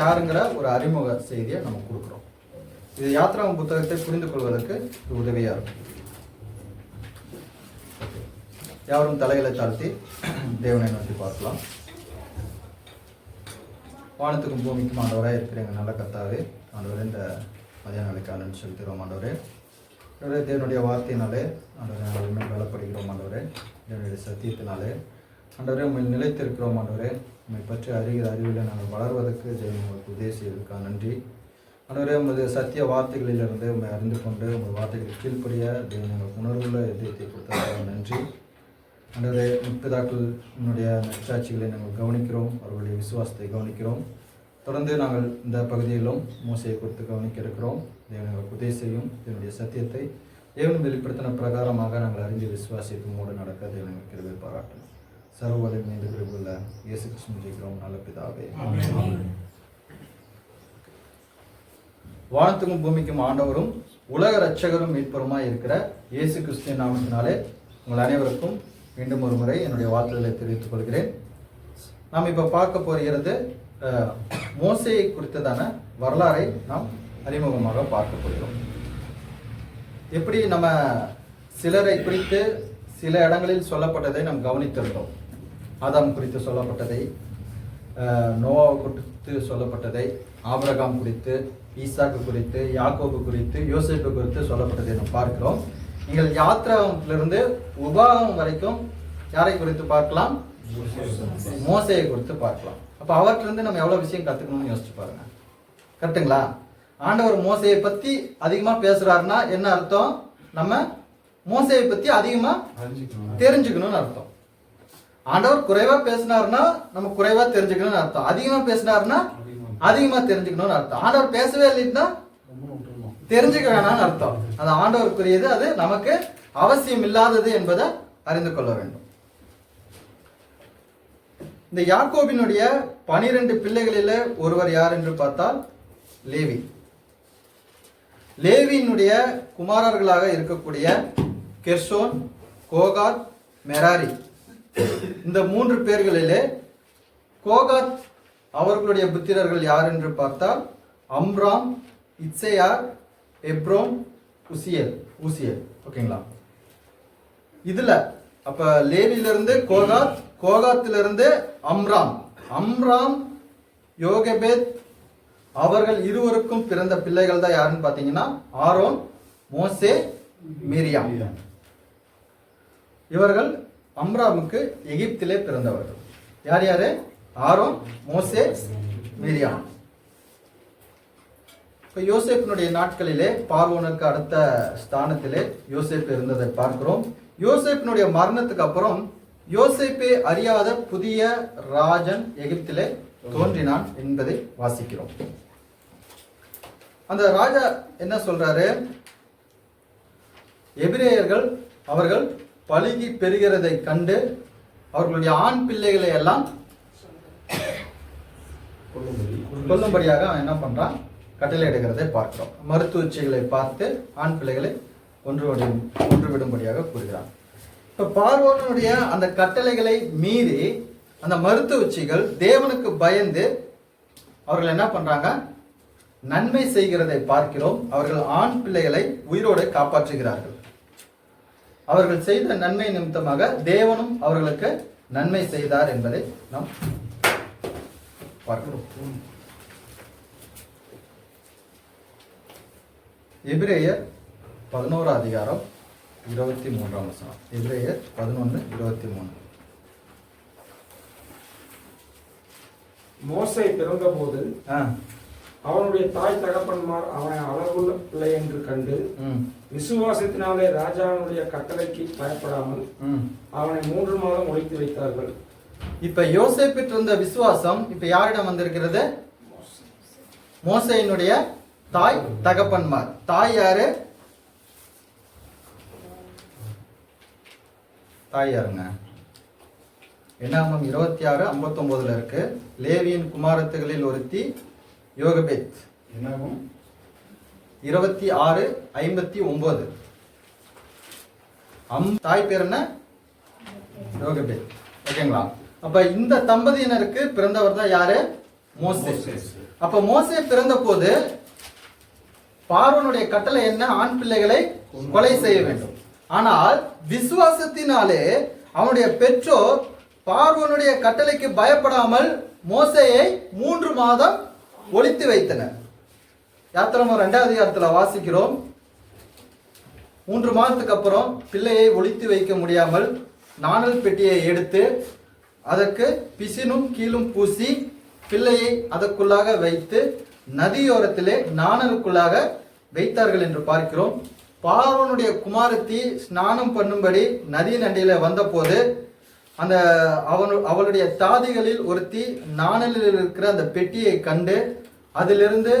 யாருங்கிற ஒரு அறிமுக செய்தியை நம்ம கொடுக்குறோம். இது யாத்ராம் புத்தகத்தை புரிந்து கொள்வதற்கு இது உதவியா இருக்கும். யாரும் தலைகளை தாழ்த்தி தேவனை நோக்கி பார்க்கலாம். வானத்துக்கும் பூமிக்கும் ஆண்டவராக இருக்கிற எங்கள் நல்ல கத்தாவே ஆண்டவரே இந்த மதியான வேலைக்காலன்னு செலுத்துகிறோம் ஆண்டவரே. ஆண்டவரே தேவனுடைய வார்த்தையினாலே ஆண்டவரே நாங்கள் இன்னும் பலப்படுகிறோம் ஆண்டவரே. தேவனுடைய சத்தியத்தினாலே ஆண்டவரே உண்மை நிலைத்திருக்கிறோம் ஆண்டவரே. உண்மை பற்றி அறிகிற அறிவில் நாங்கள் வளர்வதற்கு ஜெயம் உங்களுக்கு உதவி செய்வதற்காக நன்றி. அன்றைய உமது சத்திய வார்த்தைகளிலிருந்து உண்மை அறிந்து கொண்டு உங்கள் வார்த்தைகளுக்கு கீழ்ப்படிய தெய்வம் எங்களுக்கு உணர்வுள்ள இதயத்தை கொடுத்ததற்காக நன்றி. ஆண்டவரே முப்பிதாக்கள் என்னுடைய நற்சாட்சிகளை நாங்கள் கவனிக்கிறோம் அவர்களுடைய விசுவாசத்தை கவனிக்கிறோம். தொடர்ந்து நாங்கள் இந்த பகுதியிலும் மோசையை குறித்து கவனிக்க இருக்கிறோம். தேவன் எங்களுக்கு உதவி செய்யும் இதனுடைய சத்தியத்தை தேவன் வெளிப்படுத்தின பிரகாரமாக நாங்கள் அறிந்து விசுவாசித்து மூட நடக்க தேவன் எங்களுக்கு பாராட்டணும் சர்வதை மீது கிருபுள்ள இயேசு கிருஷ்ணன் ஜெயிக்கிறோம். நல்ல பிதாவே. வானத்துக்கும் பூமிக்கும் ஆண்டவரும் உலக ரட்சகரும் மீட்பருமாய் இருக்கிற இயேசு கிறிஸ்துவின் நாமத்தினாலே உங்கள் அனைவருக்கும் மீண்டும் ஒரு முறை என்னுடைய வாழ்த்துக்களை தெரிவித்துக் கொள்கிறேன். நாம் இப்போ பார்க்க போகிறது மோசேயை குறித்ததான வரலாறை நாம் அறிமுகமாக பார்க்க போகிறோம். எப்படி நம்ம சிலரை குறித்து சில இடங்களில் சொல்லப்பட்டதை நாம் கவனித்திருந்தோம். ஆதாம் குறித்து சொல்லப்பட்டதை நோவாவை குறித்து சொல்லப்பட்டதை ஆபிரகாம் குறித்து ஈசாக்கு குறித்து யாக்கோபு குறித்து யோசேப்பு குறித்து சொல்லப்பட்டதை நாம் பார்க்கிறோம். நீங்கள் யாத்திராவிலிருந்து உபாகம் வரைக்கும் யாரை குறித்து பார்க்கலாம்? மோசையை குறித்து பார்க்கலாம். அப்ப அவற்றிலிருந்து நம்ம எவ்வளவு விஷயம் கத்துக்கணும்னு யோசிச்சு பாருங்க. கரெக்ட்டுங்களா ஆண்டவர் மோசையை பத்தி அதிகமா பேசுறாருன்னா என்ன அர்த்தம்? நம்ம மோசையை பத்தி அதிகமா தெரிஞ்சுக்கணும்னு அர்த்தம். ஆண்டவர் குறைவா பேசினாருன்னா நம்ம குறைவா தெரிஞ்சுக்கணும்னு அர்த்தம். அதிகமா பேசினாருன்னா அதிகமா. தெரிஞ்சுக்கணும்னு அர்த்தம். ஆண்டவர் பேசவே இல்லைன்னா தெரிஞ்சுக்க வேணாம்னு அர்த்தம். அது ஆண்டவருக்குரியது அது நமக்கு அவசியம் இல்லாதது என்பதை அறிந்து கொள்ள வேண்டும். இந்த யாக்கோபினுடைய பனிரெண்டு பிள்ளைகளில ஒருவர் யார் என்று பார்த்தால் லேவி. லேவியினுடைய குமாரர்களாக இருக்கக்கூடிய கெர்சோன் கோகாத் மெராரி. இந்த மூன்று பேர்களிலே கோகாத் அவர்களுடைய புத்திரர்கள் யார் என்று பார்த்தால் அம்ராம் இட்சையார் எப்ரோன் உசியல். ஊசியல் ஓகேங்களா? இதுல அப்ப லேவியிலிருந்து கோகாத் கோகாத்திலிருந்து அம்ராம். அம்ராம் யோகபேத் அவர்கள் இருவருக்கும் பிறந்த பிள்ளைகள் தான் யாருன்னு பார்த்தீங்கன்னா ஆரோன் மோசே மிரியாம். இவர்கள் அம்ராமுக்கு எகிப்திலே பிறந்தவர்கள். யார் யாரு? ஆரோன் மோசே மிரியாம். இப்போ யோசேப்பினுடைய நாட்களிலே பார்வோனுக்கு அடுத்த ஸ்தானத்திலே யோசேப் இருந்ததை பார்க்கிறோம். யோசேப்பினுடைய மரணத்துக்கு அப்புறம் யோசேப்பே அறியாத புதிய ராஜன் எகிப்திலே தோன்றினான் என்பதை வாசிக்கிறோம். அந்த ராஜா என்ன சொல்றாரு? எபிரேயர்கள் அவர்கள் பழுகி பெறுகிறதை கண்டு அவர்களுடைய ஆண் பிள்ளைகளை எல்லாம் கொல்லும்படியாக அவன் என்ன பண்றான்? கட்டளை எடுக்கிறதை பார்க்கிறோம். மருத்துவச்சிகளை பார்த்து ஆண் பிள்ளைகளை ஒன்று ஒன்றுவிடும்படியாக கூறுகிறான். இப்போ பார்வோனுடைய அந்த கட்டளைகளை மீறி அந்த மருத்துவச்சிகள் தேவனுக்கு பயந்து அவர்கள் என்ன பண்றாங்க? நன்மை செய்கிறதை பார்க்கிறோம். அவர்கள் ஆண் பிள்ளைகளை உயிரோடு காப்பாற்றுகிறார்கள். அவர்கள் செய்த நன்மை நிமித்தமாக தேவனும் அவர்களுக்கு நன்மை செய்தார் என்பதை நாம் பார்க்கிறோம். எபிரேயர் பதினோரா அதிகாரம் இருபத்தி மூன்றாம் வசனம். எபிரேயர் பதினொன்று இருபத்தி மூணு மோசே பிறந்தபோது அவனுடைய தாய் தகப்பன்மார் அவனை அழகுள்ள பிள்ளை என்று கண்டு விசுவாசத்தினாலே ராஜாவினுடைய கட்டளைக்கு பயப்படாமல் ம். அவனை மூன்று மாதம் ஒழித்து வைத்தார்கள். இப்ப யோசேப்பிட்டு இருந்த விசுவாசம் இப்ப யாரிடம் வந்திருக்கிறது? மோசையினுடைய தாய் தகப்பன்மார். தாய் யாரு? தாய் யாருங்க? என்னாமம் இருபத்தி ஆறு ஐம்பத்தொன்பதுல இருக்கு. லேவியின் குமாரத்துகளில் ஒருத்தி யோகபேத். என்னாகும்? இருபத்தி ஆறு ஐம்பத்தி ஒன்பது அம் தாய் பேர் என்ன? யோகபேத் ஓகேங்களா? அப்ப இந்த தம்பதியினருக்கு பிறந்தவர் தான் யாரு? மோசே. அப்ப மோசே பிறந்த போது பார்வனுடைய கட்டளை என்ன? ஆண் பிள்ளைகளை கொலை செய்ய வேண்டும். ஆனால் விசுவாசத்தினாலே அவனுடைய பெற்றோர் பார்வனுடைய கட்டளைக்கு பயப்படாமல் மோசேயை மூன்று மாதம் ஒளித்து வைத்தனர். யாத்திரமா ரெண்டாவது அதிகாரத்தில் வாசிக்கிறோம். மூன்று மாதத்துக்கு அப்புறம் பிள்ளையை ஒழித்து வைக்க முடியாமல் நாணல் பெட்டியை எடுத்து அதற்கு பிசினும் கீழும் பூசி பிள்ளையை அதற்குள்ளாக வைத்து நதியோரத்திலே நாணலுக்குள்ளாக வைத்தார்கள் என்று பார்க்கிறோம். பார்வனுடைய குமாரத்தி ஸ்நானம் பண்ணும்படி நதி நண்டியில வந்தபோது அந்த அவனு அவளுடைய தாதிகளில் ஒருத்தி நாணலில் இருக்கிற அந்த பெட்டியை கண்டு அதிலிருந்து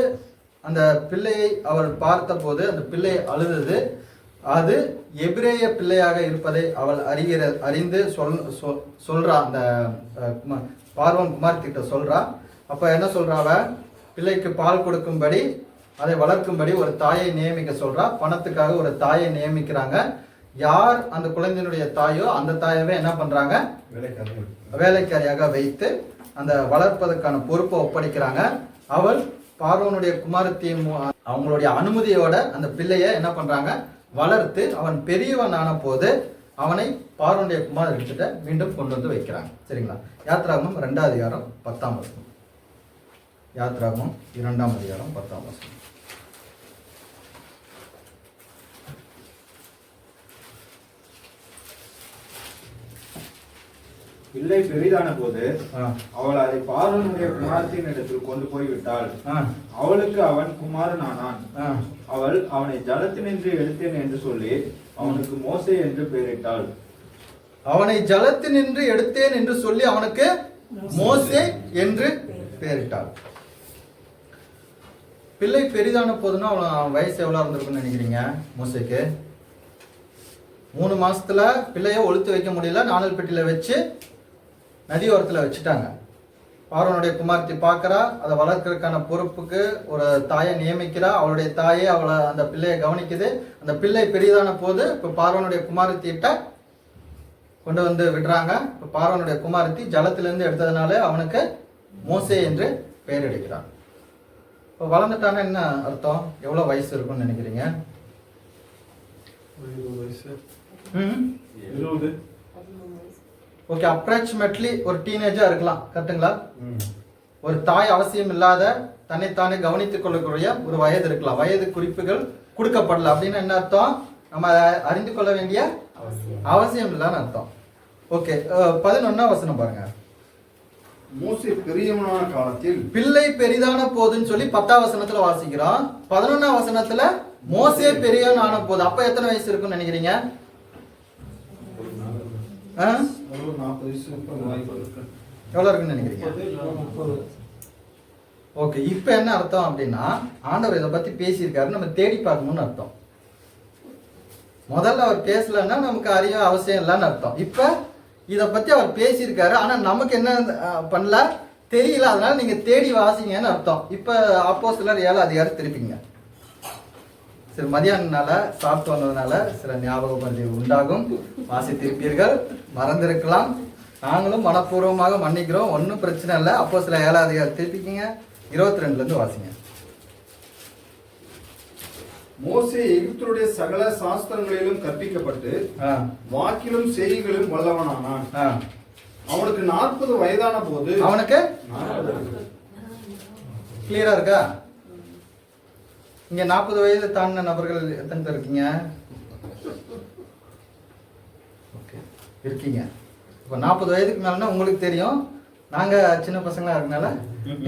அந்த பிள்ளையை அவள் பார்த்தபோது அந்த பிள்ளை அழுதது. அது எபிரேய பிள்ளையாக இருப்பதை அவள் அறிகிற அறிந்து சொல் சொல்- சொல்றா. அந்த பார்வன் குமார் கிட்ட சொல்றா. அப்ப என்ன சொல்றா அவ? பிள்ளைக்கு பால் கொடுக்கும்படி அதை வளர்க்கும்படி ஒரு தாயை நியமிக்க சொல்றா. பணத்துக்காக ஒரு தாயை நியமிக்கிறாங்க. யார் அந்த குழந்தையினுடைய தாயோ அந்த தாயவே என்ன பண்றாங்க? வேலைக்காரியாக வைத்து அந்த வளர்ப்பதற்கான பொறுப்பை ஒப்படைக்கிறாங்க. அவள் பார்வனுடைய குமாரத்தையும் அவங்களுடைய அனுமதியோட அந்த பிள்ளைய என்ன பண்றாங்க? வளர்த்து அவன் பெரியவன் ஆன போது அவனை பார்வனுடைய குமார் எடுத்துட்டு மீண்டும் கொண்டு வந்து வைக்கிறாங்க. சரிங்களா? யாத்ராகமும் ரெண்டாவது அதிகாரம் பத்தாம் வசனம். யாத்ராகமும் இரண்டாம் அதிகாரம் பத்தாம் வசனம். பிள்ளை பெரிதான போது அவள் அதை பார்வனுடைய குமாரத்தின் இடத்தில் கொண்டு போய் விட்டாள் அவளுக்கு அவன் குமாரன் ஆனான். அவள் அவனை ஜலத்தினின்று எடுத்தேன் என்று சொல்லி அவனுக்கு மோசே என்று பெயரிட்டாள். அவனை ஜலத்தினின்று எடுத்தேன் என்று சொல்லி அவனுக்கு மோசே என்று பெயரிட்டாள். பிள்ளை பெரிதான போதுன்னா அவன் அவன் வயசு எவ்வளவு இருந்திருக்கும்னு நினைக்கிறீங்க மோசேக்கு? மூணு மாசத்துல பிள்ளைய ஒழுத்து வைக்க முடியல நாணல் பெட்டியில வச்சு நதியோரத்துல வச்சுட்டாங்க. பார்வனுடைய குமார்த்தி பார்க்கறா அதை வளர்க்கறதுக்கான பொறுப்புக்கு ஒரு தாயை நியமிக்கிறா. அவளுடைய தாயே அவளை அந்த பிள்ளையை கவனிக்குது. அந்த பிள்ளை பெரிதான போது இப்போ பார்வனுடைய குமாரத்திட்ட கொண்டு வந்து விடுறாங்க. இப்போ பார்வனுடைய குமாரத்தி ஜலத்திலிருந்து எடுத்ததுனால அவனுக்கு மோசே என்று பெயர் எடுக்கிறான் இப்போ வளர்ந்துட்டானா என்ன அர்த்தம்? எவ்வளோ வயசு இருக்கும்னு நினைக்கிறீங்க? ம் ஓகே அப்ராக்சிமேட்லி ஒரு டீனேஜா இருக்கலாம். கரெக்ட்டுங்களா? ஒரு தாய் அவசியம் இல்லாத தன்னைத்தானே கவனித்துக் கொள்ளக்கூடிய ஒரு வயது இருக்கலாம். வயது குறிப்புகள் கொடுக்கப்படல. அப்படின்னு என்ன அர்த்தம்? நம்ம அறிந்து கொள்ள வேண்டிய அவசியம். இல்லைன்னு அர்த்தம். ஓகே பதினொன்னா வசனம் பாருங்க. மோசே பெரியவனான காலத்தில் பிள்ளை பெரிதான போதுன்னு சொல்லி பத்தாம் வசனத்துல வாசிக்கிறோம். பதினொன்னாம் வசனத்துல மோசே பெரியவன் ஆன போது அப்ப எத்தனை வயசு இருக்கும்னு நினைக்கிறீங்க? ஆ? இருக்குன்னு நினைக்கிறீங்க? ஓகே இப்போ என்ன அர்த்தம் அப்படின்னா ஆண்டவர் இதை பத்தி பேசியிருக்காரு நம்ம தேடி பார்க்கணும்னு அர்த்தம். முதல்ல அவர் பேசலன்னா நமக்கு அறிய அவசியம் இல்லைன்னு அர்த்தம். இப்போ இதை பத்தி அவர் பேசியிருக்காரு ஆனா நமக்கு என்ன பண்ணல? தெரியல. அதனால நீங்க தேடி வாசிங்கன்னு அர்த்தம். இப்போ அப்போ சிலர் ஏழு அதிகாரம் திருப்பிங்க. சரி மதியானனால சாப்பிட்டு வந்ததுனால சில ஞாபக மருதி உண்டாகும். வாசித்திருப்பீர்கள் மறந்திருக்கலாம். நாங்களும் மனப்பூர்வமாக மன்னிக்கிறோம். ஒன்றும் பிரச்சனை இல்லை. அப்போ சில ஏழாவது திருப்பிக்கிங்க. இருபத்தி ரெண்டுலேருந்து வாசிங்க. மோசே எகிப்தருடைய சகல சாஸ்திரங்களிலும் கற்பிக்கப்பட்டு வாக்கிலும் செய்திகளும் வல்லவனானான். அவனுக்கு நாற்பது வயதான போது அவனுக்கு கிளியரா இருக்கா? இங்க நாற்பது வயது தாண்டின நபர்கள் எத்தனை பேர் இருக்கீங்க? ஓகே இருக்கீங்க. இப்போ நாற்பது வயதுக்கு மேலனா உங்களுக்கு தெரியும். நாங்கள் சின்ன பசங்களாக இருக்கனால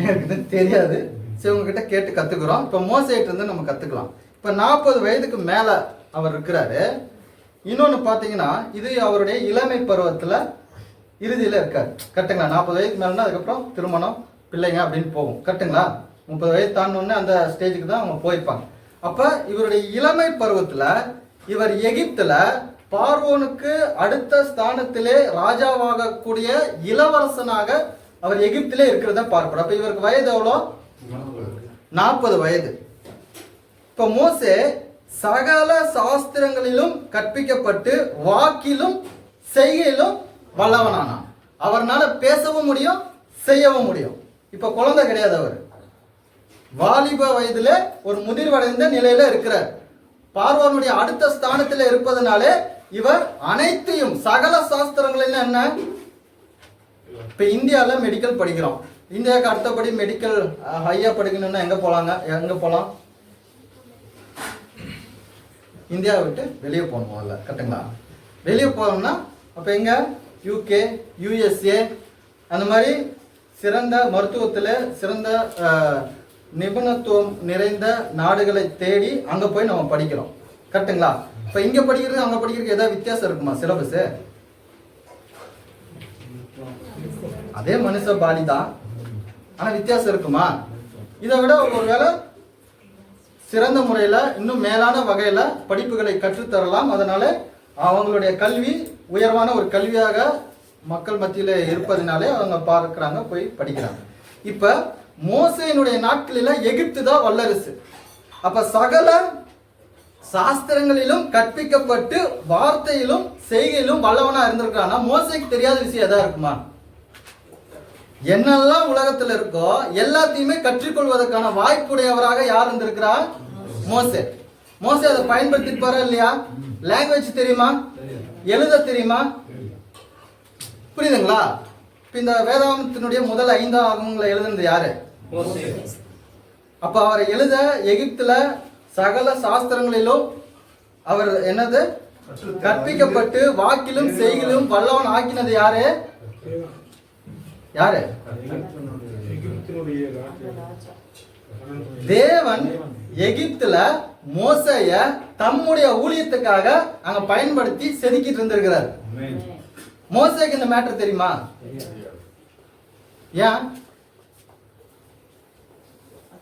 எனக்கு தெரியாது. சரி உங்ககிட்ட கேட்டு கற்றுக்குறோம் இப்போ மோசைட்டு இருந்து நம்ம கற்றுக்கலாம் இப்போ நாற்பது வயதுக்கு மேலே அவர் இருக்கிறாரு. இன்னொன்று பார்த்தீங்கன்னா இது அவருடைய இளமை பருவத்தில் இறுதியில் இருக்கார். கரெக்டுங்களா நாற்பது வயதுக்கு மேலனா அதுக்கப்புறம் திருமணம் பிள்ளைங்க அப்படின்னு போகும். கரெக்டுங்களா முப்பது வயது தாண்டினோடனே அந்த ஸ்டேஜுக்கு தான் அவங்க போயிருப்பாங்க. அப்போ இவருடைய இளமை பருவத்தில் இவர் எகிப்தில் பார்வோனுக்கு அடுத்த ஸ்தானத்திலே ராஜாவாகக்கூடிய இளவரசனாக அவர் எகிப்திலே இருக்கிறத பார்க்கிறோம். அப்போ இவருக்கு வயது எவ்வளோ? நாற்பது வயது. இப்போ மோசே சகல சாஸ்திரங்களிலும் கற்பிக்கப்பட்டு வாக்கிலும் செய்கையிலும் வல்லவனானான். அவர்னால பேசவும் முடியும் செய்யவும் முடியும். இப்போ குழந்தை கிடையாது அவர். வாலிப வயதுல ஒரு முதிர்வடைந்த நிலையில இருக்கிறார். பார்வனுடைய அடுத்த ஸ்தானத்தில் இருப்பதனாலே இவர் அனைத்தையும் சகல சாஸ்திரங்கள் என்ன இப்ப இந்தியாவில் மெடிக்கல் படிக்கிறோம். இந்தியாவுக்கு அடுத்தபடி மெடிக்கல் ஹையா படிக்கணும்னா எங்க போலாங்க? எங்க போலாம்? இந்தியாவை விட்டு வெளியே போகணும் அதில் கரெக்டுங்களா? வெளியே போகணும்னா அப்போ எங்க? யூகே யூஎஸ்ஏ அந்த மாதிரி சிறந்த மருத்துவத்தில் சிறந்த நிபுணத்துவம் நிறைந்த நாடுகளை தேடி அங்கே போய் நம்ம படிக்கிறோம். கரெக்டுங்களா? இப்போ இங்கே படிக்கிறது அங்கே படிக்கிறதுக்கு ஏதாவது வித்தியாசம் இருக்குமா சிலபஸு அதே மனுஷ பாடி தான். ஆனால் வித்தியாசம் இருக்குமா? இதை விட ஒருவேளை சிறந்த முறையில் இன்னும் மேலான வகையில் படிப்புகளை கற்றுத்தரலாம். அதனால அவங்களுடைய கல்வி உயர்வான ஒரு கல்வியாக மக்கள் மத்தியில் இருப்பதனாலே அவங்க பார்க்குறாங்க போய் படிக்கிறாங்க. இப்போ மோசையினுடைய நாட்களில் எகிப்து தான் வல்லரசு. அப்ப சகல சாஸ்திரங்களிலும் கற்பிக்கப்பட்டு வார்த்தையிலும் செய்கையிலும் வல்லவனா இருந்திருக்கானா மோசைக்கு தெரியாத விஷயம் எதா இருக்குமா? என்னெல்லாம் உலகத்துல இருக்கோ எல்லாத்தையுமே கற்றுக்கொள்வதற்கான வாய்ப்புடையவராக யார் இருந்திருக்கிறா மோசே. மோசே அதை பயன்படுத்திப்பாரா இல்லையா? லாங்குவேஜ் தெரியுமா? எழுத தெரியுமா? புரியுதுங்களா? இப்ப இந்த வேதாந்தத்தினுடைய முதல் ஐந்தாம் ஆகமங்களை எழுதுனது யாரு? அப்ப அவரை எழுத எகிப்துல சகல சாஸ்திரங்களிலும் அவர் என்னது? கற்பிக்கப்பட்டு வாக்கிலும் செய்கிலும் வல்லவன் ஆக்கினது யாரு? யாரு? தேவன் எகிப்துல மோசைய தம்முடைய ஊழியத்துக்காக அங்க பயன்படுத்தி செதுக்கிட்டு இருந்திருக்கிறார். மோசைக்கு இந்த மேட்டர் தெரியுமா? ஏன்?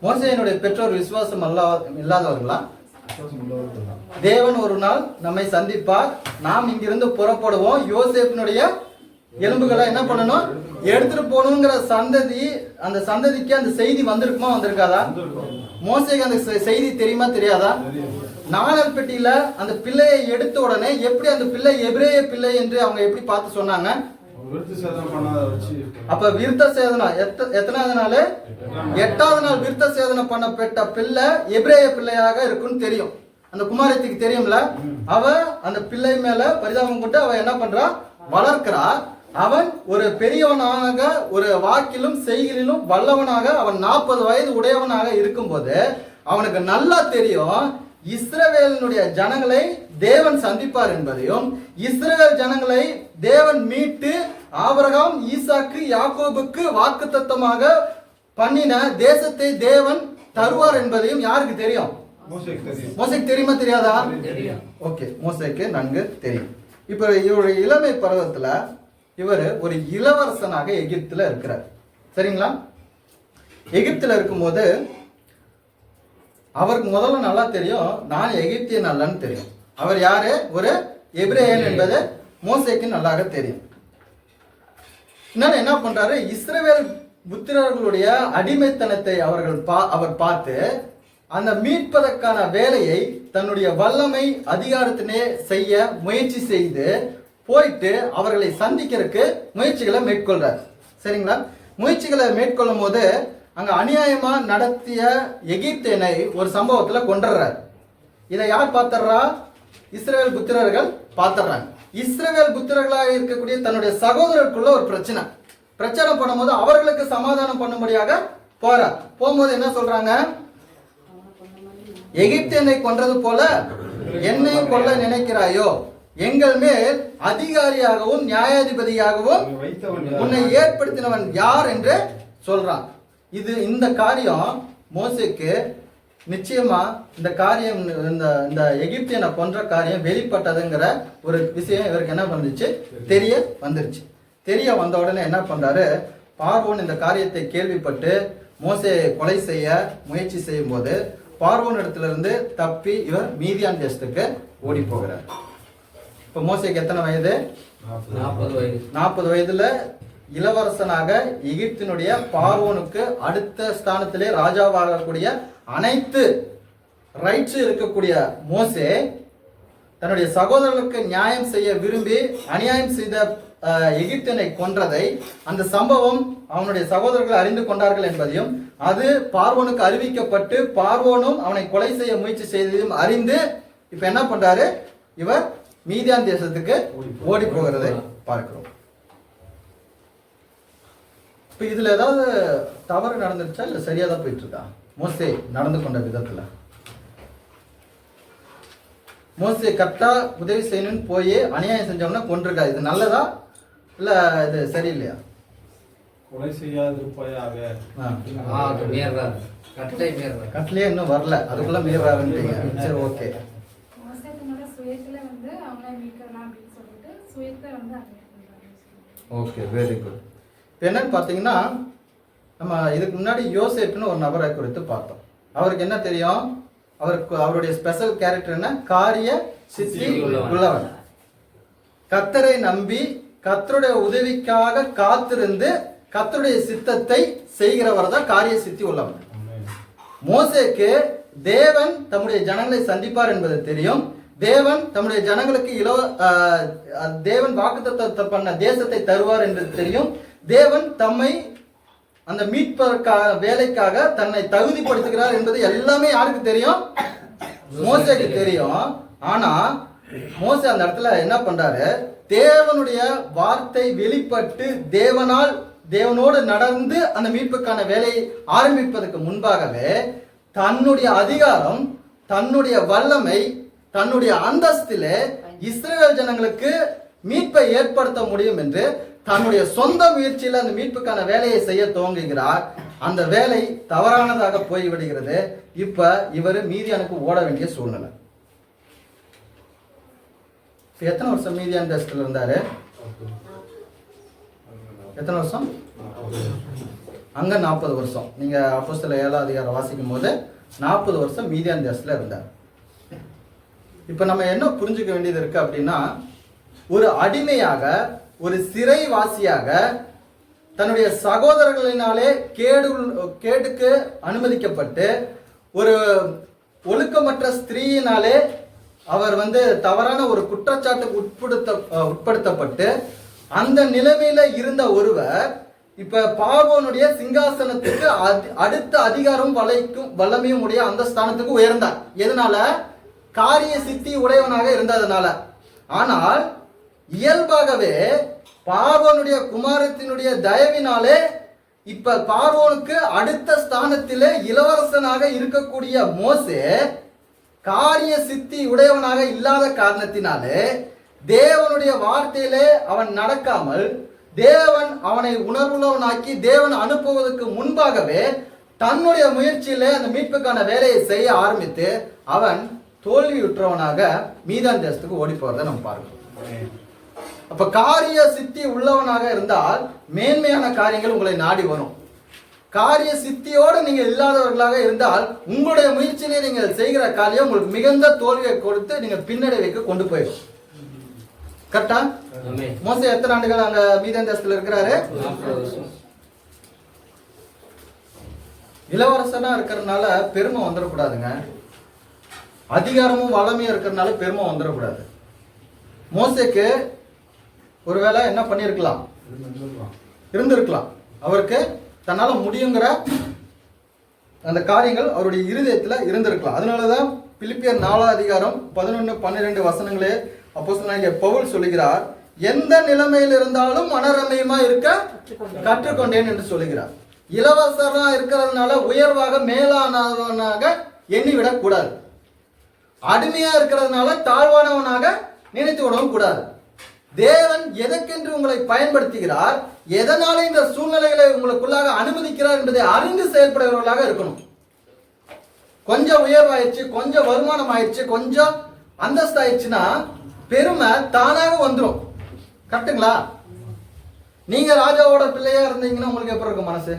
மோசையனுடைய பெற்றோர் விசுவாசம் அல்லா இல்லாதவர்களா? தேவன் ஒரு நாள் நம்மை சந்திப்பார். நாம் இங்கிருந்து புறப்படுவோம். யோசேப்பினுடைய எலும்புகளை என்ன பண்ணணும்? எடுத்துட்டு போகணுங்கிற சந்ததி அந்த சந்ததிக்கு அந்த செய்தி வந்திருக்குமா வந்திருக்காதா? மோசைக்கு அந்த செய்தி தெரியுமா தெரியாதா? நாணல் பெட்டியில அந்த பிள்ளையை எடுத்த உடனே எப்படி அந்த பிள்ளை எபிரேய பிள்ளை என்று அவங்க எப்படி பார்த்து சொன்னாங்க? அப்ப விருத்த எத்த எத்தனாவது நாள்? எட்டாவது நாள் விருத்த சேதனம் பண்ணப்பட்ட பிள்ளை எபிரேய பிள்ளையாக இருக்குன்னு தெரியும். அந்த குமாரத்திக்கு தெரியும்ல? அவ அந்த பிள்ளை மேல பரிதாபம் கொண்டு அவ என்ன பண்றா? வளர்க்கிறா. அவன் ஒரு பெரியவனாக ஒரு வாக்கிலும் செய்களிலும் வல்லவனாக அவன் நாற்பது வயது உடையவனாக இருக்கும்போது அவனுக்கு நல்லா தெரியும் இஸ்ரவேலினுடைய ஜனங்களை தேவன் சந்திப்பார் என்பதையும் இஸ்ரவேல் ஜனங்களை தேவன் மீட்டு ஆபிரகாம் ஈசாக்கு யாக்கோபுக்கு வாக்குத்தத்தமாக பண்ணின தேசத்தை தேவன் தருவார் என்பதையும் யாருக்கு தெரியும்? மோசைக்கு தெரியும். தெரியாதா? ஓகே மோசைக்கு நன்கு தெரியும். இப்போ இவருடைய இளமை பருவத்துல இவர் ஒரு இளவரசனாக எகிப்துல இருக்கிறார். சரிங்களா? எகிப்துல இருக்கும்போது அவருக்கு முதல்ல நல்லா தெரியும் நான் எகிப்தியன் அல்லன்னு தெரியும். அவர் யாரு? ஒரு எபிரேயன் என்பது மோசேக்கு நல்லாக தெரியும். இன்னொன்னு என்ன பண்றாரு? இஸ்ரேவேல் புத்திரர்களுடைய அடிமைத்தனத்தை அவர்கள் பா அவர் பார்த்து அந்த மீட்பதற்கான வேலையை தன்னுடைய வல்லமை அதிகாரத்தினே செய்ய முயற்சி செய்து போயிட்டு அவர்களை சந்திக்கிறதுக்கு முயற்சிகளை மேற்கொள்றார். சரிங்களா? முயற்சிகளை மேற்கொள்ளும் போது அங்க அநியாயமா நடத்திய எகிப்தேனை ஒரு சம்பவத்துல கொண்டுடுறார் இதை யார் பார்த்தர்றா? இஸ்ரேல் புத்திரர்கள் பார்த்தர்றாங்க. இஸ்ரவேல் புத்திரர்களாக இருக்கக்கூடிய தன்னுடைய சகோதரருக்குள்ள ஒரு பிரச்சனை. பிரச்சனை பண்ணும்போது அவர்களுக்கு சமாதானம் பண்ணும்படியாக போறார். போகும்போது என்ன சொல்றாங்க? என்னை கொன்றது போல என்னையும் கொல்ல நினைக்கிறாயோ? எங்கள் மேல் அதிகாரியாகவும் நியாயாதிபதியாகவும் உன்னை ஏற்படுத்தினவன் யார் என்று சொல்றான். இது இந்த காரியம் மோசைக்கு நிச்சயமா இந்த காரியம் இந்த இந்த எகிப்தியனை கொன்ற காரியம் வெளிப்பட்டதுங்கிற ஒரு விஷயம் இவருக்கு என்ன வந்துச்சு? தெரிய வந்துருச்சு. தெரிய வந்த உடனே என்ன பண்றாரு? பார்வோன் இந்த காரியத்தை கேள்விப்பட்டு மோசேயை கொலை செய்ய முயற்சி செய்யும் போது பார்வோன் இடத்துல இருந்து தப்பி இவர் மீதியான் தேசத்துக்கு ஓடி போகிறார். இப்ப மோசேக்கு எத்தனை வயது? நாற்பது. வயது. நாற்பது வயதுல இளவரசனாக எகிப்தினுடைய பார்வோனுக்கு அடுத்த ஸ்தானத்திலே ராஜாவாகக்கூடிய அனைத்து ரைட்ஸ் இருக்கக்கூடிய மோசே தன்னுடைய சகோதரர்களுக்கு நியாயம் செய்ய விரும்பி அநியாயம் செய்த எகிப்தனை கொன்றதை அந்த சம்பவம் அவனுடைய சகோதரர்கள் அறிந்து கொண்டார்கள் என்பதையும் அது பார்வோனுக்கு அறிவிக்கப்பட்டு பார்வோனும் அவனை கொலை செய்ய முயற்சி செய்ததையும் அறிந்து இப்ப என்ன பண்றாரு? இவர் மீதியான் தேசத்துக்கு ஓடி போகிறதை பார்க்கிறோம். இப்ப இதுல ஏதாவது தவறு நடந்துருச்சா? இல்ல சரியாதான் போயிட்டு இருக்கா? மோசே நடந்து கொண்ட விதத்துல. மோசே கரெக்டா உதவி செய்யணும்னு போய் அநியாயம் செஞ்சவன கொண்டிருக்கா இது நல்லதா? இல்ல இது சரியில்லையா? கொலை செய்யாதிருப்பாயாக. கட்டளை இன்னும் வரல. அதுக்குள்ள மீறாருன்றீங்க சரி ஓகே. மோசத்தினோட சுயத்துல வந்து அவங்கள மீட்கலாம் அப்படின்னு சொல்லிட்டு சுயத்தை வந்து அட்மிட் பண்றாங்க ஓகே வெரி குட் இப்போ என்னன்னு பார்த்தீங்கன்னா நம்ம இதுக்கு முன்னாடி யோசேப்புன்னு ஒரு நபரை குறித்து பார்த்தோம். அவருக்கு என்ன தெரியும்? அவருக்கு அவருடைய ஸ்பெஷல் கேரக்டர் என்ன? காரிய சித்தி உள்ளவன். கத்தரை நம்பி கத்தருடைய உதவிக்காக காத்திருந்து கத்தருடைய சித்தத்தை செய்கிறவர் தான் காரிய சித்தி உள்ளவன். மோசேக்கு தேவன் தம்முடைய ஜனங்களை சந்திப்பார் என்பது தெரியும். தேவன் தம்முடைய ஜனங்களுக்கு இலவ தேவன் வாக்குத்தத்தம் பண்ண தேசத்தை தருவார் என்பது தெரியும். தேவன் தம்மை அந்த மீட்பதற்காக வேலைக்காக தன்னை தகுதிப்படுத்துகிறார் என்பது எல்லாமே யாருக்கு தெரியும்? மோசைக்கு தெரியும். ஆனா மோசே அந்த இடத்துல என்ன பண்றாரு? தேவனுடைய வார்த்தை வெளிப்பட்டு தேவனால் தேவனோடு நடந்து அந்த மீட்புக்கான வேலையை ஆரம்பிப்பதற்கு முன்பாகவே தன்னுடைய அதிகாரம் தன்னுடைய வல்லமை தன்னுடைய அந்தஸ்திலே இஸ்ரேல் ஜனங்களுக்கு மீட்பை ஏற்படுத்த முடியும் என்று தன்னுடைய சொந்த முயற்சியில் அந்த மீட்புக்கான வேலையை செய்ய துவங்குகிறார். அந்த வேலை தவறானதாக போய்விடுகிறது. இப்ப இவர் மீதியானுக்கு ஓட வேண்டிய சூழ்நிலை. எத்தனை வருஷம் மீதியான் தேசத்துல இருந்தாரு? எத்தனை வருஷம்? அங்க நாற்பது வருஷம். நீங்க அப்போ சில ஏழாம் அதிகாரம் வாசிக்கும் போது நாற்பது வருஷம் மீதியான் தேசத்தில் இருந்தார். இப்ப நம்ம என்ன புரிஞ்சுக்க வேண்டியது இருக்கு அப்படின்னா ஒரு அடிமையாக ஒரு சிறைவாசியாக தன்னுடைய சகோதரர்களினாலே கேடு கேடுக்கு அனுமதிக்கப்பட்டு ஒரு ஒழுக்கமற்ற ஸ்திரீயினாலே அவர் வந்து தவறான ஒரு குற்றச்சாட்டுக்கு உட்படுத்த உட்படுத்தப்பட்டு அந்த நிலைமையில இருந்த ஒருவர் இப்ப பார்வோனுடைய சிங்காசனத்துக்கு அதி- அடுத்த அதிகாரம் வலைக்கும் வல்லமையும் உடைய அந்த ஸ்தானத்துக்கு உயர்ந்தார். எதனால? காரிய சித்தி உடையவனாக இருந்ததுனால. ஆனால் இயல்பாகவே பார்வோனுடைய குமாரத்தினுடைய தயவினாலே இப்ப பார்வோனுக்கு அடுத்த ஸ்தானத்திலே இளவரசனாக இருக்கக்கூடிய மோசே காரிய சித்தி உடையவனாக இல்லாத காரணத்தினாலே தேவனுடைய வார்த்தையிலே அவன் நடக்காமல் தேவன் அவனை உணர்வுள்ளவனாக்கி தேவன் அனுப்புவதற்கு முன்பாகவே தன்னுடைய முயற்சியிலே அந்த மீட்புக்கான வேலையை செய்ய ஆரம்பித்து அவன் தோல்வியுற்றவனாக மீதான் தேசத்துக்கு ஓடி போறதை நம்ம பார்க்கணும். அப்ப காரிய சித்தி உள்ளவனாக இருந்தால் மேன்மையான காரியங்கள் உங்களை நாடி வரும். காரிய சித்தியோடு நீங்க இல்லாதவர்களாக இருந்தால் உங்களுடைய முயற்சியிலே நீங்கள் செய்கிற காரியம் உங்களுக்கு மிகுந்த தோல்வியை கொடுத்து நீங்க பின்னடைவுக்கு கொண்டு போயிடும். கரெக்டா. மோசே எத்தனை ஆண்டுகள் அங்க மீதன் தேசத்துல இருக்கிறாரு. இளவரசனா இருக்கிறதுனால பெருமை வந்துடக்கூடாதுங்க அதிகாரமும் வளமையும் இருக்கிறதுனால பெருமை வந்துடக்கூடாது மோசேக்கு ஒருவேளை என்ன பண்ணியிருக்கலாம்? இருந்திருக்கலாம். அவருக்கு தன்னால் முடியுங்கிற அந்த காரியங்கள் அவருடைய இருதயத்தில் இருந்திருக்கலாம். அதனால தான் பிலிப்பியர் நாலாம் அதிகாரம் பதினொன்று பன்னிரெண்டு வசனங்களே அப்போ பவுல் சொல்லுகிறார் எந்த நிலைமையில் இருந்தாலும் மனரமயமா இருக்க கற்றுக்கொண்டேன் என்று சொல்லுகிறார். இலவசரா இருக்கிறதுனால உயர்வாக மேலானவனாக எண்ணிவிடக் கூடாது. அடிமையா இருக்கிறதுனால தாழ்வானவனாக நினைத்து விடவும் கூடாது. தேவன் எதற்கென்று உங்களை பயன்படுத்துகிறார்? எதனால இந்த சூழ்நிலைகளை உங்களுக்குள்ளாக அனுமதிக்கிறார் என்பதை அறிந்து செயல்படுகிறவர்களாக இருக்கணும். கொஞ்சம் உயர்வாயிடுச்சு கொஞ்சம் வருமானம் ஆயிடுச்சு கொஞ்சம் அந்தஸ்து ஆயிடுச்சுன்னா பெருமை தானாக வந்துடும் கரெக்டுங்களா? நீங்க ராஜாவோட பிள்ளையா இருந்தீங்கன்னா உங்களுக்கு எப்படி இருக்கும் மனசு?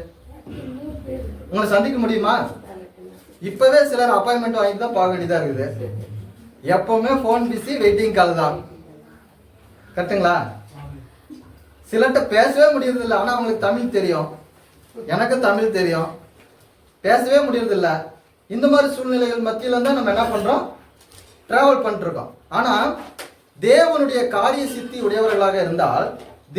உங்களை சந்திக்க முடியுமா? இப்பவே சிலர் அப்பாயின்மெண்ட் வாங்கி தான் பார்க்க வேண்டியதா இருக்குது. எப்பவுமே ஃபோன் பிஸி வெயிட்டிங் கால் தான். கரெக்டுங்களா சிலர்கிட்ட பேசவே முடியறதில்ல. ஆனால் அவங்களுக்கு தமிழ் தெரியும். எனக்கு தமிழ் தெரியும். பேசவே முடியறதில்ல. இந்த மாதிரி சூழ்நிலைகள் மத்தியில் தான் நம்ம என்ன பண்ணுறோம் ட்ராவல் பண்ணிட்டுருக்கோம். ஆனால் தேவனுடைய காரிய சித்தி உடையவர்களாக இருந்தால்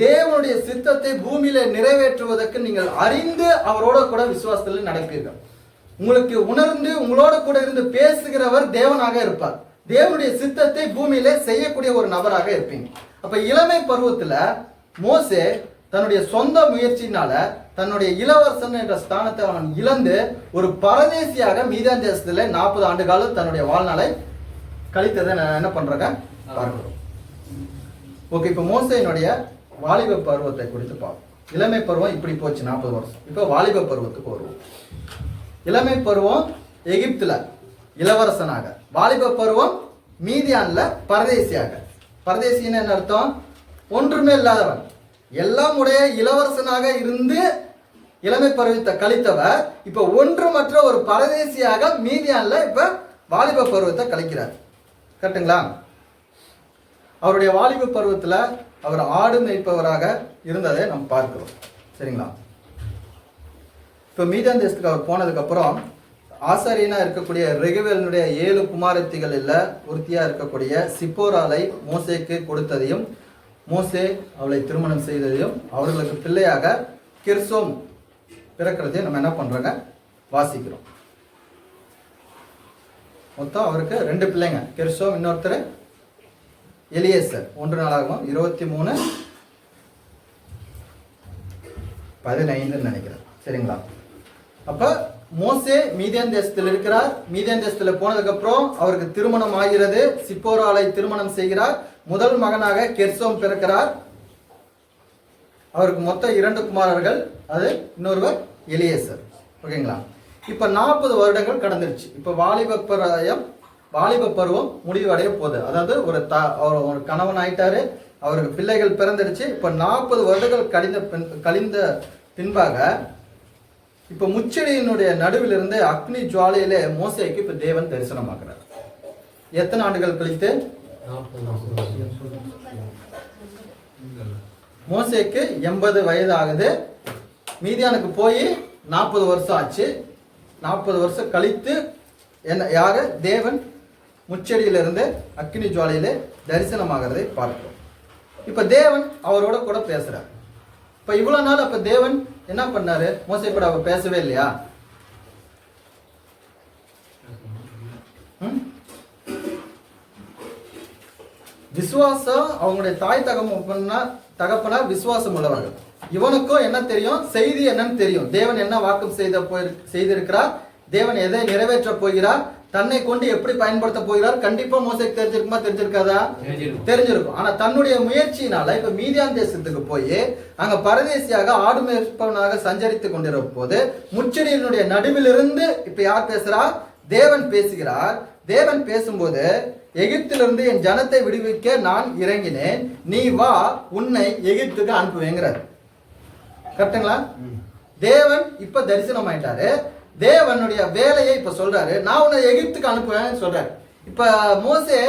தேவனுடைய சித்தத்தை பூமியில நிறைவேற்றுவதற்கு நீங்கள் அறிந்து அவரோட கூட விசுவாசத்தில் நடப்பீர்கள். உங்களுக்கு உணர்ந்து உங்களோட கூட இருந்து பேசுகிறவர் தேவனாக இருப்பார். தேவனுடைய சித்தத்தை பூமியில செய்யக்கூடிய ஒரு நபராக இருப்பீங்க. அப்ப இளமை பருவத்துல மோசே தன்னுடைய சொந்த முயற்சினால தன்னுடைய இளவரசன் என்ற ஸ்தானத்தை அவன் இழந்து ஒரு பரதேசியாக மீதான் தேசத்துல நாற்பது ஆண்டு காலம் தன்னுடைய வாழ்நாளை கழித்ததை நான் என்ன பண்றேங்க? பார்க்கிறோம். ஓகே இப்போ மோசையினுடைய வாலிப பருவத்தை குறித்து பார்ப்போம். இளமை பருவம் இப்படி போச்சு நாற்பது வருஷம். இப்போ வாலிப பருவத்துக்கு வருவோம். இளமை பருவம் எகிப்துல இளவரசனாக வாலிப பருவம் மீதியான்ல பரதேசியாக. பரதேசின்னு என்ன அர்த்தம்? ஒன்றுமே இல்லாதவன். எல்லாம் உடைய இளவரசனாக இருந்து இளமை பருவத்தை கழித்தவர். இப்ப ஒன்றுமற்ற ஒரு பரதேசியாக மீதியான்ல இப்ப வாலிப பருவத்தை கழிக்கிறார். கரெக்டுங்களா? அவருடைய வாலிப பருவத்தில் அவர் ஆடு மேய்ப்பவராக இருந்ததை நாம் பார்க்கிறோம். சரிங்களா? இப்போ மீதியான் தேசத்துக்கு அவர் போனதுக்கப்புறம் ஆசாரியனா இருக்கக்கூடிய ரெகுவேலனுடைய ஏழு குமாரத்திகளில் உறுதியாக இருக்கக்கூடிய சிப்போராலை மோசேக்கு கொடுத்ததையும் மோசே அவளை திருமணம் செய்ததையும் அவர்களுக்கு பிள்ளையாக கிர்சோம் பிறக்கிறதையும் நம்ம என்ன பண்றோங்க? வாசிக்கிறோம். மொத்தம் அவருக்கு ரெண்டு பிள்ளைங்க. கிர்சோம் இன்னொருத்தர் எலியேசர். ஒன்று நாளாகவும் இருபத்தி மூணு பதினைந்துன்னு நினைக்கிறேன். சரிங்களா? அப்போ மோசே மீதியன் தேசத்தில் இருக்கிறார். மீதியான் தேசத்தில் போனதுக்கப்புறம் அவருக்கு திருமணம் ஆகிறது. சிப்போராலை திருமணம் செய்கிறார். முதல் மகனாக கெர்சோம் பிறக்கிறார். அவருக்கு மொத்தம் இரண்டு குமாரர்கள். அது இன்னொருவர் எலியேசர். ஓகேங்களா? இப்போ நாற்பது வருடங்கள் கடந்துருச்சு. இப்போ வாலிப பருவம் வாலிப பருவம் முடிவடைய போகுது. அதாவது ஒரு த அவர் ஒரு கணவன் ஆயிட்டாரு. அவருக்கு பிள்ளைகள் பிறந்துருச்சு. இப்போ நாற்பது வருடங்கள் கழிந்த பின் கழிந்த பின்பாக இப்ப முச்செடியினுடைய நடுவில் இருந்து அக்னி ஜுவாலையில மோசைக்கு இப்ப தேவன் தரிசனமாக்குறார். எத்தனை ஆண்டுகள் கழித்து? மோசைக்கு எண்பது வயது ஆகுது மீதியானுக்கு போய் நாற்பது வருஷம் ஆச்சு. நாற்பது வருஷம் கழித்து என்ன யாரு? தேவன் முச்செடியிலிருந்து அக்னி ஜுவாலையில தரிசனமாகிறதை பார்க்கிறோம். இப்ப தேவன் அவரோட கூட பேசுறார். இப்ப இவ்வளவு நாள் அப்ப தேவன் என்ன பண்ணாரு? மோசை கூட அவர் பேசவே இல்லையா? விசுவாசம் அவங்களுடைய தாய் தகப்பனா தகப்பனா விசுவாசம் உள்ளவர்கள். இவனுக்கும் என்ன தெரியும்? செய்தி என்னன்னு தெரியும். தேவன் என்ன வாக்கு செய்த போய் செய்திருக்கிறார்? தேவன் எதை நிறைவேற்ற போகிறார்? தன்னை கொண்டு எப்படி பயன்படுத்த போகிறார்? கண்டிப்பா மோசைக்கு தெரிஞ்சிருக்குமா தெரிஞ்சிருக்காதா? தெரிஞ்சிருக்கும். ஆனா தன்னுடைய முயற்சியினால இப்ப மீதியான் தேசத்துக்கு போய் அங்க பரதேசியாக ஆடு மேய்ப்பவனாக சஞ்சரித்து கொண்டிருக்கும் போது முச்செடியினுடைய நடுவிலிருந்து இப்ப யார் பேசுறா? தேவன் பேசுகிறார். தேவன் பேசும்போது எகிப்திலிருந்து என் ஜனத்தை விடுவிக்க நான் இறங்கினேன். நீ வா உன்னை எகிப்துக்கு அனுப்புவேங்கிறார். கரெக்டுங்களா? தேவன் இப்ப தரிசனம் ஆயிட்டாரு தேவனுடைய வேலையை இப்ப சொல்றாரு. நான் உன்னை எகிப்துக்கு அனுப்புவேன் சொல்றாரு. இப்ப மோசே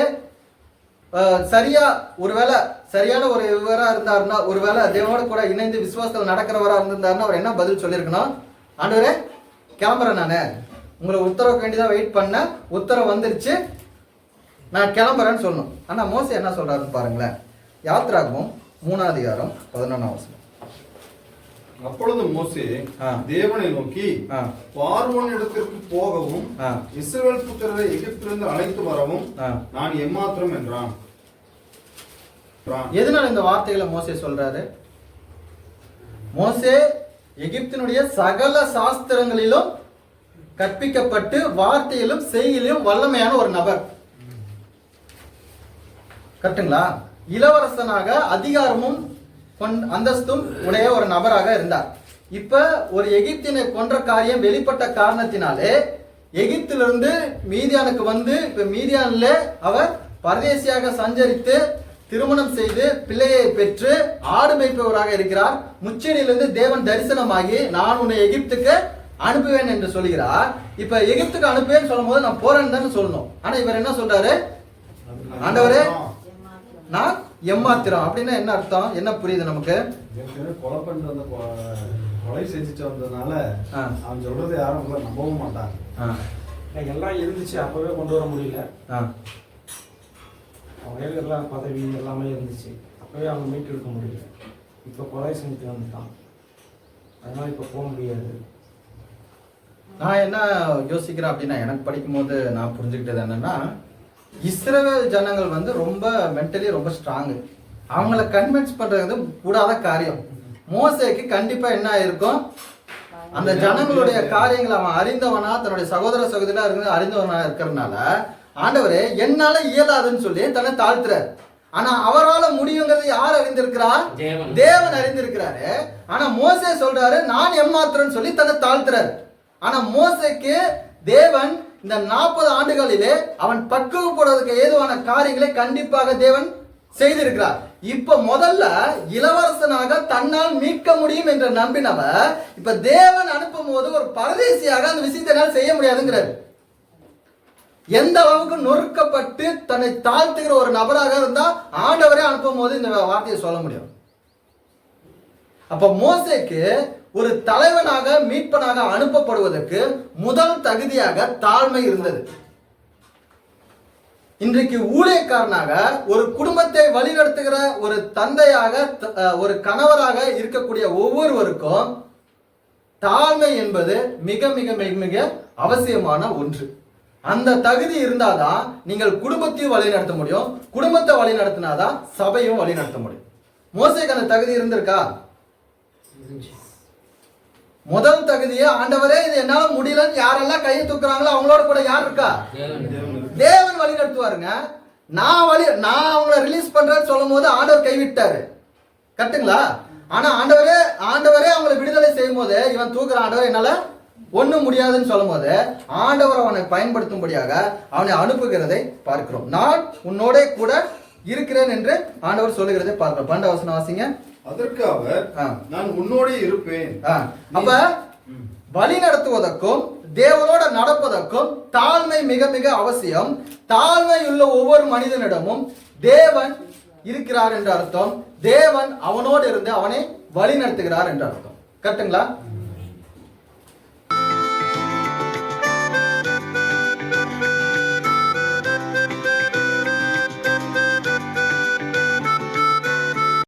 சரியா ஒருவேளை சரியான ஒரு இவரா இருந்தாருன்னா ஒருவேளை தேவனோட கூட இணைந்து விசுவாசத்தில் நடக்கிறவரா இருந்திருந்தாருன்னா அவர் என்ன பதில் சொல்லியிருக்கணும்? ஆண்டவரே கிளம்புறேன் நான். உங்களை உத்தரவுக்கு வேண்டிதான் வெயிட் பண்ண உத்தரவு வந்துருச்சு. நான் கிளம்புறேன்னு சொல்லணும் ஆனா மோசே என்ன சொல்றாருன்னு பாருங்களேன். யாத்ராகமும் மூணாவது அதிகாரம் பதினொன்றாம் அவசரம் அப்பொழுது மோசே. தேவனை நோக்கி. பார்வோன் இடத்திற்கு போகவும் ஆ. இஸ்ரவேல் புத்திரரை எகிப்திலிருந்து அழைத்து வரவும். நான் எம்மாத்திரம் என்றான். எதனால இந்த வார்த்தைகளை மோசே சொல்றாரு மோசே எகிப்தினுடைய சகல சாஸ்திரங்களிலும் கற்பிக்கப்பட்டு வார்த்தையிலும் செய்கையிலும் வல்லமையான ஒரு நபர் கரெக்டுங்களா இளவரசனாக அதிகாரமும் அந்தஸ்தும் உடைய ஒரு நபராக இருந்தார். இப்ப ஒரு எகிப்தினை கொன்ற காரியம் வெளிப்பட்ட காரணத்தினாலே எகிப்திலிருந்து மீதியானுக்கு வந்து இப்ப மீதியான்ல அவர் பரதேசியாக சஞ்சரித்து திருமணம் செய்து பிள்ளையை பெற்று ஆடு மேய்ப்பவராக இருக்கிறார். முச்சடியிலிருந்து தேவன் தரிசனமாகி நான் உன்னை எகிப்துக்கு அனுப்புவேன் என்று சொல்கிறார். இப்ப எகிப்துக்கு அனுப்புவேன்னு சொல்லும் போது நான் போறேன்னு தானே சொல்லணும். ஆனா இவர் என்ன சொல்றாரு? ஆண்டவரே நான் எம்மாத்திரம் அப்படின்னா என்ன அர்த்தம்? என்ன புரியுது நமக்கு? கொலை வந்த கொ- கொலை செஞ்சுட்டு வந்ததுனால ஆ. அவன் சொல்றது யாரும் நம்பவும் மாட்டாங்க. ஆ, எல்லாம் இருந்துச்சு. அப்பவே கொண்டு வர முடியல. ஆ, அவங்க எல்லாம் பதவி எல்லாமே இருந்துச்சு. அப்பவே அவங்க மீட்டு எடுக்க முடியல. இப்போ கொலை செஞ்சுட்டு வந்துட்டான். அதனால இப்போ போக முடியாது. நான் என்ன யோசிக்கிறேன் அப்படின்னா எனக்கு படிக்கும்போது நான் புரிஞ்சுக்கிட்டது என்னன்னா இஸ்ரவேல் ஜனங்கள் வந்து ரொம்ப மென்டலி ரொம்ப ஸ்ட்ராங்கு அவங்கள கன்வின்ஸ் பண்றது கூடாத காரியம். மோசேக்கு கண்டிப்பா என்ன இருக்கும் அந்த ஜனங்களுடைய காரியங்களை அவன் அறிந்தவனா தன்னுடைய சகோதர சகோதரா இருந்து அறிந்தவனா இருக்கிறதுனால ஆண்டவரே என்னால இயலாதுன்னு சொல்லி தன்னை தாழ்த்துறாரு. ஆனா அவரால முடியுங்கிறது யார் அறிந்திருக்கிறா தேவன். தேவன் அறிந்திருக்கிறாரு. ஆனா மோசே சொல்றாரு நான் எம்மாத்திரன்னு சொல்லி தன்னை தாழ்த்துறாரு. ஆனா மோசேக்கு தேவன் இந்த நாற்பது ஆண்டுகளிலே அவன் பக்குவப்படுவதற்கு ஏதுவான காரியங்களை கண்டிப்பாக தேவன் செய்திருக்கிறார். இப்ப முதல்ல இளவரசனாக தன்னால் மீட்க முடியும் என்று நம்பினவர் இப்ப தேவன் அனுப்பும் போது ஒரு பரதேசியாக அந்த விஷயத்தை என்னால் செய்ய முடியாதுங்கிறாரு. எந்த அளவுக்கு நொறுக்கப்பட்டு தன்னை தாழ்த்துகிற ஒரு நபராக இருந்தா ஆண்டவரே அனுப்பும் போது இந்த வார்த்தையை சொல்ல முடியும். அப்ப மோசைக்கு ஒரு தலைவனாக மீட்பனாக அனுப்பப்படுவதற்கு முதல் தகுதியாக தாழ்மை இருந்தது. இன்றைக்கு ஊழியக்காரனாக ஒரு குடும்பத்தை வழிநடத்துகிற ஒரு தந்தையாக த- ஒரு கணவராக இருக்கக்கூடிய ஒவ்வொருவருக்கும் தாழ்மை என்பது மிக மிக மிக மிக அவசியமான ஒன்று. அந்த தகுதி இருந்தாதான் நீங்கள் குடும்பத்தையும் வழிநடத்த முடியும். குடும்பத்தை வழிநடத்தினாதான் சபையும் வழிநடத்த முடியும். மோசைக்கு அந்த தகுதி இருந்திருக்கா? முதல் தகுதியே ஆண்டவரே இது என்னால முடியலன்னு யாரெல்லாம் கையை தூக்குறாங்களோ அவங்களோட கூட யார் இருக்கா? தேவன். வழி நடத்துவாருங்க. நான் வழி நான் அவங்கள ரிலீஸ் பண்றேன்னு சொல்லும் போது ஆண்டவர் கைவிட்டாரு. கட்டுங்களா? ஆனா ஆண்டவரே ஆண்டவரே அவங்களை விடுதலை செய்யும் போது இவன் தூக்குற ஆண்டவர் என்னால ஒண்ணும் முடியாதுன்னு சொல்லும் போது ஆண்டவர் அவனை பயன்படுத்தும்படியாக அவனை அனுப்புகிறதை பார்க்கிறோம். நான் உன்னோட கூட இருக்கிறேன் என்று ஆண்டவர் சொல்லுகிறதை பார்க்கிறோம். பண்ட வசனம் வாசிங்க. அதற்கு அவர். நான் உன்னோடே இருப்பேன். அப்ப வழி நடத்துவதற்கும் தேவனோட நடப்பதற்கும் தாழ்மை மிக மிக அவசியம். தாழ்மை உள்ள ஒவ்வொரு மனிதனிடமும் தேவன் இருக்கிறார் என்ற அர்த்தம். தேவன் அவனோடு இருந்து அவனை வழி நடத்துகிறார் என்ற அர்த்தம். கரெக்ட்டுங்களா